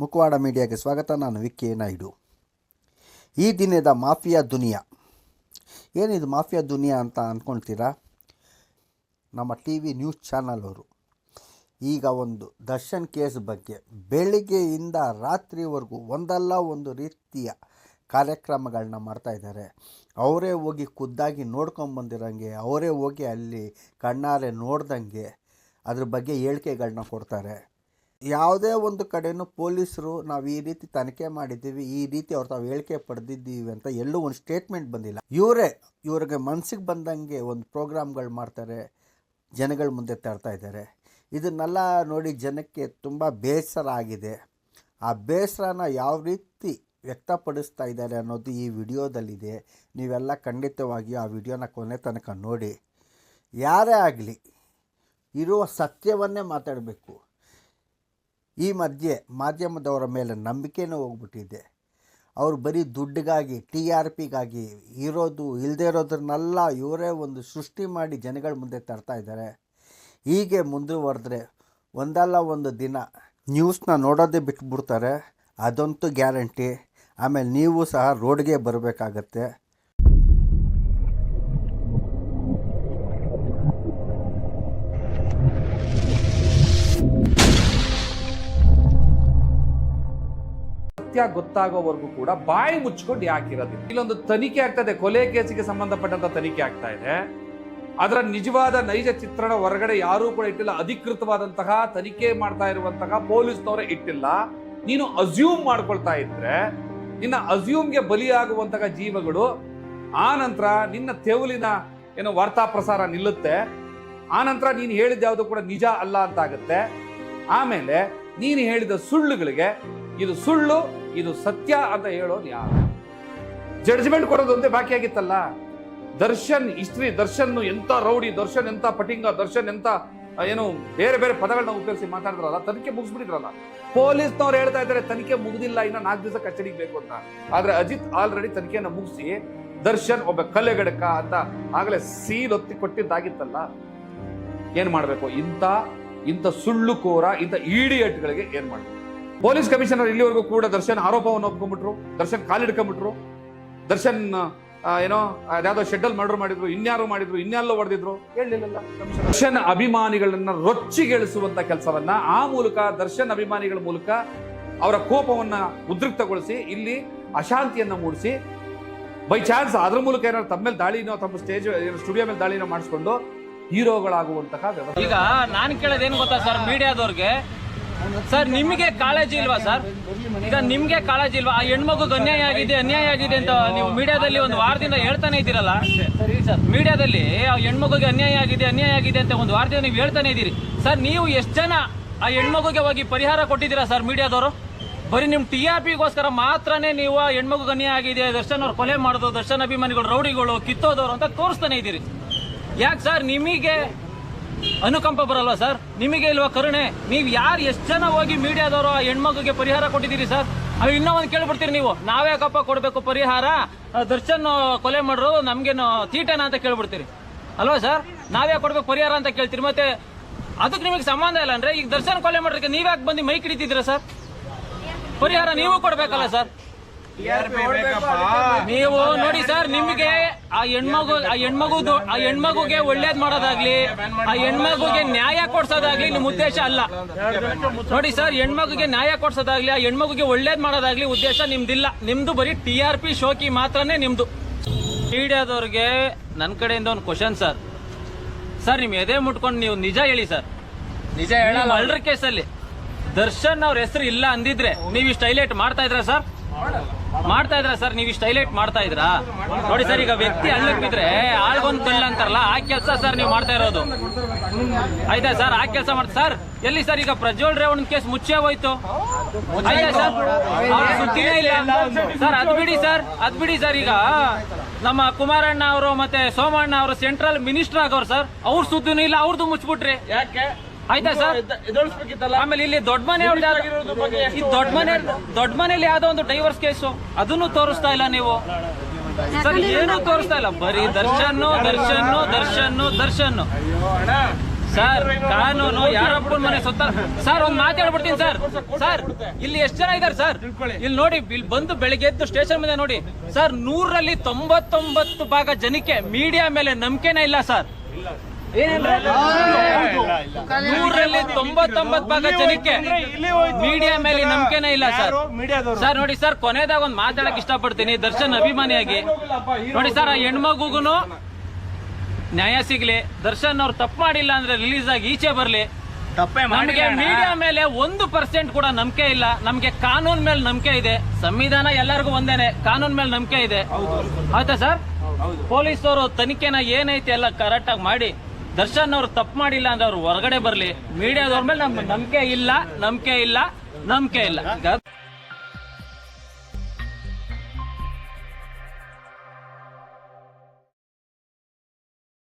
ಮುಖವಾಡ ಮೀಡಿಯಾಗೆ ಸ್ವಾಗತ. ನಾನು ವಿಕ್ಕಿ ನಾಯ್ಡು. ಈ ದಿನದ ಮಾಫಿಯಾ ದುನಿಯಾ. ಏನಿದು ಮಾಫಿಯಾ ದುನಿಯಾ ಅಂತ ಅಂದ್ಕೊಳ್ತೀರಾ ನಮ್ಮ ಟಿ ವಿ ನ್ಯೂಸ್ ಚಾನಲ್ ಅವರು. ಈಗ ಒಂದು ದರ್ಶನ್ ಕೇಸ್ ಬಗ್ಗೆ. ಬೆಳಿಗ್ಗೆಯಿಂದ ರಾತ್ರಿವರೆಗೂ ಒಂದಲ್ಲ ಒಂದು ರೀತಿಯ ಕಾರ್ಯಕ್ರಮಗಳನ್ನ ಮಾಡ್ತಾ ಇದ್ದಾರೆ. ಅವರೇ ಹೋಗಿ ಖುದ್ದಾಗಿ ನೋಡ್ಕೊಂಬಂದಿರಂಗೆ ಅವರೇ ಹೋಗಿ ಅಲ್ಲಿ ಕಣ್ಣಾರೆ ನೋಡ್ದಂಗೆ ಅದ್ರ ಬಗ್ಗೆ ಹೇಳಿಕೆಗಳನ್ನ ಕೊಡ್ತಾರೆ. ಯಾವುದೇ ಒಂದು ಕಡೆನೂ ಪೊಲೀಸರು ನಾವು ಈ ರೀತಿ ತನಿಖೆ ಮಾಡಿದ್ದೀವಿ, ಈ ರೀತಿ ಅವ್ರು ತಾವು ಹೇಳಿಕೆ ಪಡೆದಿದ್ದೀವಿ ಅಂತ ಎಲ್ಲೂ ಒಂದು ಸ್ಟೇಟ್ಮೆಂಟ್ ಬಂದಿಲ್ಲ. ಇವರೇ, ಇವ್ರಿಗೆ ಮನಸ್ಸಿಗೆ ಬಂದಂಗೆ ಒಂದು ಪ್ರೋಗ್ರಾಮ್ಗಳು ಮಾಡ್ತಾರೆ, ಜನಗಳ ಮುಂದೆ ತರ್ತಾ ಇದ್ದಾರೆ. ಇದನ್ನೆಲ್ಲ ನೋಡಿ ಜನಕ್ಕೆ ತುಂಬ ಬೇಸರ ಆಗಿದೆ. ಆ ಬೇಸರನ ಯಾವ ರೀತಿ ವ್ಯಕ್ತಪಡಿಸ್ತಾ ಇದ್ದಾರೆ ಅನ್ನೋದು ಈ ವಿಡಿಯೋದಲ್ಲಿದೆ. ನೀವೆಲ್ಲ ಖಂಡಿತವಾಗಿ ಆ ವಿಡಿಯೋನ ಕೊನೆ ತನಕ ನೋಡಿ. ಯಾರೇ ಆಗಲಿ, ಇರುವ ಸತ್ಯವನ್ನೇ ಮಾತಾಡಬೇಕು. ಈ ಮಧ್ಯೆ ಮಾಧ್ಯಮದವರ ಮೇಲೆ ನಂಬಿಕೆನೂ ಹೋಗ್ಬಿಟ್ಟಿದೆ. ಅವರು ಬರೀ ದುಡ್ಡಿಗಾಗಿ, ಟಿ ಆರ್ ಪಿಗಾಗಿ ಇರೋದು ಇಲ್ಲದೆ ಇರೋದ್ರನ್ನೆಲ್ಲ ಇವರೇ ಒಂದು ಸೃಷ್ಟಿ ಮಾಡಿ ಜನಗಳ ಮುಂದೆ ತರ್ತಾ ಇದ್ದಾರೆ. ಹೀಗೆ ಮುಂದುವರೆದ್ರೆ ಒಂದಲ್ಲ ಒಂದು ದಿನ ನ್ಯೂಸ್ನ ನೋಡೋದೇ ಬಿಟ್ಬಿಡ್ತಾರೆ. ಅದಂತೂ ಗ್ಯಾರಂಟಿ. ಆಮೇಲೆ ನೀವು ಸಹ ರೋಡ್ಗೆ ಬರಬೇಕಾಗತ್ತೆ. ಸತ್ಯ ಗೊತ್ತಾಗೋವರೆಗೂ ಕೂಡ ಬಾಯಿ ಮುಚ್ಕೊಂಡು ಯಾಕಿರೋದಿಲ್ಲ ಇಲ್ಲೊಂದು ತನಿಖೆ ಆಗ್ತದೆ, ಕೊಲೆ ಕೇಸಿಗೆ ಸಂಬಂಧಪಟ್ಟಂತ ತನಿಖೆ ಆಗ್ತಾ ಇದೆ. ಅದರ ನಿಜವಾದ ನೈಜ ಚಿತ್ರಣ ಹೊರಗಡೆ ಯಾರೂ ಕೂಡ ಇಟ್ಟಿಲ್ಲ. ಅಧಿಕೃತವಾದಂತಹ ತನಿಖೆ ಮಾಡ್ತಾ ಇರುವಂತಹ ಪೊಲೀಸ್ನವರೇ ಇಟ್ಟಿಲ್ಲ. ನೀನು ಅಸ್ಯೂಮ್ ಮಾಡ್ಕೊಳ್ತಾ ಇದ್ರೆ, ನಿನ್ನ ಅಸ್ಯೂಮ್ಗೆ ಬಲಿಯಾಗುವಂತಹ ಜೀವಗಳು, ಆ ನಂತರ ನಿನ್ನ ತೆವಲಿನ ಏನೋ ವಾರ್ತಾ ಪ್ರಸಾರ ನಿಲ್ಲುತ್ತೆ. ಆ ನಂತರ ನೀನು ಹೇಳಿದ ಯಾವುದು ಕೂಡ ನಿಜ ಅಲ್ಲ ಅಂತಾಗುತ್ತೆ. ಆಮೇಲೆ ನೀನು ಹೇಳಿದ ಸುಳ್ಳುಗಳಿಗೆ, ಇದು ಸುಳ್ಳು ಇದು ಸತ್ಯ ಅಂತ ಹೇಳೋದು ಯಾರು? ಜಡ್ಜ್ಮೆಂಟ್ ಕೊಡೋದು ಒಂದೇ ಬಾಕಿ ಆಗಿತ್ತಲ್ಲ? ದರ್ಶನ್, ಇಸ್ತ್ರಿ ದರ್ಶನ್ ಎಂತ ರೌಡಿ, ದರ್ಶನ್ ಎಂತ ಪಟಿಂಗ, ದರ್ಶನ್ ಎಂತ ಏನು ಬೇರೆ ಬೇರೆ ಪದಗಳನ್ನ ಉಪಯೋಗಿಸಿ ಮಾತಾಡಿದ್ರಲ್ಲ, ತನಿಖೆ ಮುಗಿಸ್ಬಿಟ್ಟಿದ್ರಲ್ಲ. ಪೊಲೀಸ್ನವ್ರು ಹೇಳ್ತಾ ಇದ್ದಾರೆ, ತನಿಖೆ ಮುಗಿದಿಲ್ಲ, ಇನ್ನ ನಾಲ್ಕು ದಿವಸ ಕಚೇರಿಗೆ ಬೇಕು ಅಂತ. ಆದ್ರೆ ಅಜಿತ್ ಆಲ್ರೆಡಿ ತನಿಖೆಯನ್ನ ಮುಗಿಸಿ, ದರ್ಶನ್ ಒಬ್ಬ ಕಲೆಗಡಕ ಅಂತ ಆಗಲೇ ಸೀಲ್ ಒತ್ತಿ ಕೊಟ್ಟಿದ್ದಾಗಿತ್ತಲ್ಲ, ಏನ್ ಮಾಡ್ಬೇಕು? ಇಂಥ ಇಂಥ ಸುಳ್ಳುಕೋರ ಇಂಥ ಈಡಿಯಟ್ಗಳಿಗೆ ಏನ್ ಮಾಡ್ಬೇಕು? ಪೊಲೀಸ್ ಕಮಿಷನರ್ ಇಲ್ಲಿವರೆಗೂ ಕೂಡ ದರ್ಶನ್ ಆರೋಪವನ್ನು ಒಪ್ಕೊಂಡ್ಬಿಟ್ರು ದರ್ಶನ್ ಕಾಲಿಡ್ಕೊಂಡ್ಬಿಟ್ರು ದರ್ಶನ್ ಏನೋ ಅದ್ಯಾವುದೋ ಶೆಡ್ಡಲ್ ಮರ್ಡರ್ ಮಾಡಿದ್ರು ಇನ್ಯಾರು ಮಾಡಿದ್ರು ಇನ್ಯಾರೋ ಹೊಡೆದಿದ್ರು. ಹೇಳಲಿಲ್ಲ ದರ್ಶನ್ ಅಭಿಮಾನಿಗಳನ್ನ ರೊಚ್ಚಿಗೆಳಿಸುವಂತ ಕೆಲಸವನ್ನ ಆ ಮೂಲಕ ದರ್ಶನ್ ಅಭಿಮಾನಿಗಳ ಮೂಲಕ ಅವರ ಕೋಪವನ್ನ ಉದ್ರಿಕ್ತಗೊಳಿಸಿ ಇಲ್ಲಿ ಅಶಾಂತಿಯನ್ನ ಮೂಡಿಸಿ ಬೈ ಚಾನ್ಸ್ ಅದ್ರ ಮೂಲಕ ಏನಾದ್ರು ತಮ್ಮ ಮೇಲೆ ದಾಳಿನೋ ತಮ್ಮ ಸ್ಟೇಜ್ ಸ್ಟುಡಿಯೋ ಮೇಲೆ ದಾಳಿನೋ ಮಾಡಿಸ್ಕೊಂಡು ಹೀರೋಗಳಾಗುವಂತಹ ವ್ಯವಸ್ಥೆ. ಈಗ ನಾನು ಕೇಳೋದೇನು ಗೊತ್ತಾ ಸರ್? ಮೀಡಿಯಾದವ್ರಿಗೆ ಸರ್, ನಿಮಗೆ ಕಾಳಜಿ ಇಲ್ವಾ ಸರ್? ಈಗ ನಿಮ್ಗೆ ಕಾಳಜಿ ಇಲ್ವಾ? ಆ ಹೆಣ್ಮಗುಗೆ ಅನ್ಯಾಯ ಆಗಿದೆ ಅನ್ಯಾಯ ಆಗಿದೆ ಅಂತ ನೀವು ಮೀಡಿಯಾದಲ್ಲಿ ಒಂದು ವಾರದಿಂದ ಹೇಳ್ತಾನೆ ಇದ್ದೀರಲ್ಲ? ಮೀಡಿಯಾದಲ್ಲಿ ಆ ಹೆಣ್ಮಗುಗೆ ಅನ್ಯಾಯ ಆಗಿದೆ ಅನ್ಯಾಯ ಆಗಿದೆ ಅಂತ ಒಂದು ವಾರದಿಂದ ನೀವು ಹೇಳ್ತಾನೆ ಇದ್ದೀರಿ. ಸರ್, ನೀವು ಎಷ್ಟು ಜನ ಆ ಹೆಣ್ಮಗುಗೆ ಹೋಗಿ ಪರಿಹಾರ ಕೊಟ್ಟಿದ್ದೀರಾ ಸರ್ ಮೀಡಿಯಾದವರು? ಬರೀ ನಿಮ್ಮ ಟಿ ಆರ್ ಪಿಗೋಸ್ಕರ ಮಾತ್ರನೇ ನೀವು ಆ ಹೆಣ್ಮಗು ಅನ್ಯಾಯ ಆಗಿದೆ, ದರ್ಶನ್ ಅವ್ರು ಕೊಲೆ ಮಾಡೋದು, ದರ್ಶನ್ ಅಭಿಮಾನಿಗಳು, ರೌಡಿಗಳು, ಕಿತ್ತೋದವರು ಅಂತ ತೋರಿಸ್ತಾನೆ ಇದ್ದೀರಿ. ಯಾಕೆ ಸರ್? ನಿಮಗೆ ಅನುಕಂಪ ಬರಲ್ವಾ ಸರ್? ನಿಮಗೆ ಇಲ್ವಾ ಕರುಣೆ? ನೀವು ಯಾರು ಎಷ್ಟು ಜನ ಹೋಗಿ ಮೀಡಿಯಾದವರು ಆ ಹೆಣ್ಮಗುಗೆ ಪರಿಹಾರ ಕೊಟ್ಟಿದ್ದೀರಿ ಸರ್? ಅವ್ ಇನ್ನೂ ಒಂದು ಕೇಳ್ಬಿಡ್ತೀರಿ ನೀವು. ನಾವ್ಯಾಕಪ್ಪ ಕೊಡಬೇಕು ಪರಿಹಾರ. ದರ್ಶನ್ ಕೊಲೆ ಮಾಡ್ರು, ನಮ್ಗೇನು ತೀಟನ ಅಂತ ಕೇಳ್ಬಿಡ್ತೀರಿ. ಅಲ್ವಾ ಸರ್? ನಾವ್ಯಾಕೆ ಕೊಡ್ಬೇಕು ಪರಿಹಾರ ಅಂತ ಕೇಳ್ತೀರಿ. ಮತ್ತೆ ಅದಕ್ಕೆ ನಿಮಗೆ ಸಂಬಂಧ ಇಲ್ಲ ಅಂದ್ರೆ ಈಗ ದರ್ಶನ್ ಕೊಲೆ ಮಾಡೋದಕ್ಕೆ ನೀವ್ಯಾಕೆ ಬಂದು ಮೈ ಕಿಡಿತಿದ್ದೀರಾ ಸರ್? ಪರಿಹಾರ ನೀವು ಕೊಡ್ಬೇಕಲ್ಲ ಸರ್? ನೀವು ನೋಡಿ ಸರ್ ನಿಮಗೆ ಆ ಹೆಣ್ಮಗು ಆ ಹೆಣ್ಮಗು ಆ ಹೆಣ್ಮಗುಗೆ ಒಳ್ಳೇದ್ ಮಾಡೋದಾಗ್ಲಿ ಆ ಹೆಣ್ಮಗುಗೆ ನ್ಯಾಯ ಕೊಡ್ಸೋದಾಗ್ಲಿ ನಿಮ್ಮ ಉದ್ದೇಶ ಅಲ್ಲ. ನೋಡಿ ಸರ್ ಹೆಣ್ಮಗುಗೆ ನ್ಯಾಯ ಕೊಡ್ಸೋದಾಗ್ಲಿ ಆ ಹೆಣ್ಮಗುಗೆ ಒಳ್ಳೇದ್ ಮಾಡೋದಾಗ್ಲಿ ಉದ್ದೇಶ ನಿಮ್ದಿಲ್ಲ. ನಿಮ್ದು ಬರೀ ಟಿ ಆರ್ ಪಿ ಶೋಕಿ ಮಾತ್ರನೇ ನಿಮ್ದು. ಮೀಡಿಯಾದವ್ರಿಗೆ ನನ್ನ ಕಡೆಯಿಂದ ಒಂದು ಕ್ವಶನ್ ಸರ್. ಸರ್ ನಿಮ್ ಎದೆ ಮುಟ್ಕೊಂಡು ನೀವು ನಿಜ ಹೇಳಿ ಸರ್. ನಿಜ ಹೇಳಲ್ಲ. ಅಲ್ರ ಕೇಸಲ್ಲಿ ದರ್ಶನ್ ಅವ್ರ ಹೆಸರು ಇಲ್ಲ ಅಂದಿದ್ರೆ ನೀವು ಇಷ್ಟು ಹೈಲೈಟ್ ಮಾಡ್ತಾ ಇದ್ರ ಸರ್? ಮಾಡ್ತಾ ಇದ್ರ ಸರ್? ನೀವು ಇಷ್ಟು ಹೈಲೈಟ್ ಮಾಡ್ತಾ ಇದ್ರಾ? ನೋಡಿ ಸರ್, ಈಗ ವ್ಯಕ್ತಿ ಹಳ್ಳಕ್ ಬಿದ್ರೆ ಆಳ್ಗೊಂದು ಕಲ್ಲ ಅಂತಾರಲ್ಲ, ಆ ಕೆಲಸ ಸರ್ ನೀವು ಮಾಡ್ತಾ ಇರೋದು. ಆಯ್ತಾ ಸರ್? ಆ ಕೆಲಸ ಮಾಡ್ತಾ ಸರ್, ಎಲ್ಲಿ ಸರ್ ಈಗ ಪ್ರಜ್ವಲ್ ರೇವಣ್ ಕೇಸ್ ಮುಚ್ಚೇ ಹೋಯ್ತು? ಸರ್? ಸುದ್ದಿನೇ ಇಲ್ಲ. ಸರ್, ಅದ್ ಬಿಡಿ ಸರ್, ಅದ್ ಬಿಡಿ ಸರ್. ಈಗ ನಮ್ಮ ಕುಮಾರಣ್ಣ ಅವರು ಮತ್ತೆ ಸೋಮಣ್ಣ ಅವರು ಸೆಂಟ್ರಲ್ ಮಿನಿಸ್ಟರ್ ಆಗೋರು ಸರ್, ಅವ್ರ ಸುದ್ದಿನೂ ಇಲ್ಲ ಅವ್ರದ್ದು ಮುಚ್ಬಿಟ್ರಿ. ಯಾಕೆ? ಆಯ್ತಾ ಸರ್? ಆಮೇಲೆ ಇಲ್ಲಿ ದೊಡ್ಡ ಮನೆ ಈ ದೊಡ್ಡ ಮನೆ ದೊಡ್ಡ ಮನೆಯಲ್ಲಿ ಯಾವ್ದೋ ಒಂದು ಡೈವರ್ಸ್ ಕೇಸು ಅದನ್ನು ತೋರಿಸ್ತಾ ಇಲ್ಲ ನೀವು. ಸರ್ ಏನು ತೋರಿಸ್ತಾ ಇಲ್ಲ. ಬರೀ ದರ್ಶನ್ ದರ್ಶನ್ ದರ್ಶನ್ ದರ್ಶನ್ ಸರ್ ಕಾನೂನು ಯಾರೊಬ್ಬರ ಮನೆ ಸುತ್ತ ಸರ್ ಒಂದ್ ಮಾತಾಡ್ಬಿಡ್ತೀನಿ ಸರ್. ಸರ್ ಇಲ್ಲಿ ಎಷ್ಟು ಜನ ಇದಾರೆ ಸರ್? ಇಲ್ಲಿ ನೋಡಿ ಇಲ್ಲಿ ಬಂದು ಬೆಳಿಗ್ಗೆ ಎದ್ದು ಸ್ಟೇಷನ್ ಮುಂದೆ ನೋಡಿ. ಸರ್ ನೂರಲ್ಲಿ ತೊಂಬತ್ತೊಂಬತ್ತು ಭಾಗ ಜನಕ್ಕೆ ಮೀಡಿಯಾ ಮೇಲೆ ನಂಬಿಕೆನೇ ಇಲ್ಲ ಸರ್. ನೂರಲ್ಲಿ ತೊಂಬತ್ತೊಂಬತ್ ಭಾಗ ಜನಕ್ಕೆ ಮೀಡಿಯಾ ಮೇಲೆ ನಂಬಿಕೆನೇ ಇಲ್ಲ ಸರ್. ಸರ್ ನೋಡಿ ಸರ್ ಕೊನೆದಾಗ ಒಂದು ಮಾತಾಡಕ್ ಇಷ್ಟಪಡ್ತೀನಿ. ದರ್ಶನ್ ಅಭಿಮಾನಿಯಾಗಿ. ನೋಡಿ ಸರ್ ಆ ಹೆಣ್ಮಗುಗುನು ನ್ಯಾಯ ಸಿಗ್ಲಿ. ದರ್ಶನ್ ಅವ್ರು ತಪ್ಪು ಮಾಡಿಲ್ಲ ಅಂದ್ರೆ ರಿಲೀಸ್ ಆಗಿ ಈಚೆ ಬರ್ಲಿ. ನಮಗೆ ಮೀಡಿಯಾ ಮೇಲೆ ಒಂದು ಪರ್ಸೆಂಟ್ ಕೂಡ ನಂಬಿಕೆ ಇಲ್ಲ. ನಮ್ಗೆ ಕಾನೂನ್ ಮೇಲೆ ನಂಬಿಕೆ ಇದೆ. ಸಂವಿಧಾನ ಎಲ್ಲರಿಗೂ ಒಂದೇನೆ. ಕಾನೂನ್ ಮೇಲೆ ನಂಬಿಕೆ ಇದೆ. ಆಯ್ತಾ ಸರ್? ಪೊಲೀಸ್ ಅವರು ತನಿಖೆನ ಏನೈತೆ ಎಲ್ಲ ಕರೆಕ್ಟ್ ಆಗಿ ಮಾಡಿ. ದರ್ಶನ್ ಅವ್ರು ತಪ್ಪು ಮಾಡಿಲ್ಲ ಅಂದ್ರೆ ಅವ್ರು ಹೊರಗಡೆ ಬರ್ಲಿ. ಮೀಡಿಯಾದವ್ರ ಮೇಲೆ ನಮ್ಗೆ ನಂಬಿಕೆ ಇಲ್ಲ ನಂಬಿಕೆ ಇಲ್ಲ ನಂಬಿಕೆ ಇಲ್ಲ.